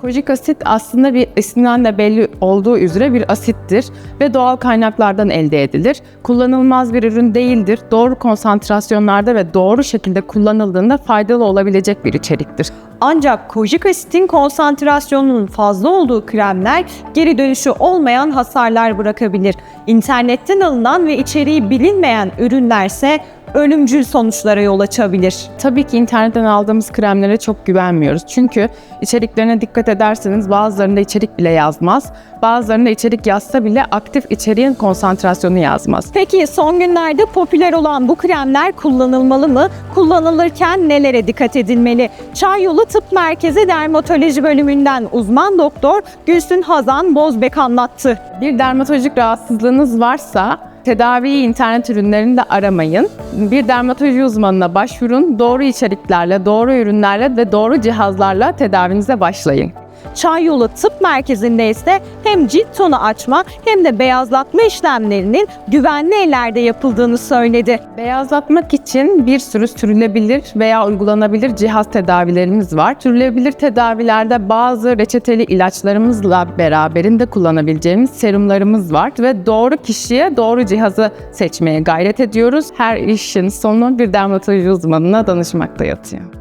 Kojik asit aslında bir isminden de belli olduğu üzere bir asittir ve doğal kaynaklardan elde edilir. Kullanılmaz bir ürün değildir. Doğru konsantrasyonlarda ve doğru şekilde kullanıldığında faydalı olabilecek bir içeriktir. Ancak kojik asitin konsantrasyonunun fazla olduğu kremler geri dönüşü olmayan hasarlar bırakabilir. İnternetten alınan ve içeriği bilinmeyen ürünlerse ölümcül sonuçlara yol açabilir. Tabii ki internetten aldığımız kremlere çok güvenmiyoruz. Çünkü içeriklerine dikkat ederseniz bazılarında içerik bile yazmaz. Bazılarında içerik yazsa bile aktif içeriğin konsantrasyonu yazmaz. Peki son günlerde popüler olan bu kremler kullanılmalı mı? Kullanılırken nelere dikkat edilmeli? Çay Yolu Tıp Merkezi Dermatoloji Bölümünden uzman doktor Gülsün Hazan Bozbek anlattı. Bir dermatolojik rahatsızlığınız varsa tedaviyi internet ürünlerinde aramayın. Bir dermatoloji uzmanına başvurun. Doğru içeriklerle, doğru ürünlerle ve doğru cihazlarla tedavinize başlayın. Çay Yolu Tıp Merkezi'nde ise hem cilt tonu açma hem de beyazlatma işlemlerinin güvenli ellerde yapıldığını söyledi. Beyazlatmak için bir sürü sürülebilir veya uygulanabilir cihaz tedavilerimiz var. Sürülebilir tedavilerde bazı reçeteli ilaçlarımızla beraberinde kullanabileceğimiz serumlarımız var ve doğru kişiye doğru cihazı seçmeye gayret ediyoruz. Her işin sonu bir dermatoloji uzmanına danışmakta yatıyor.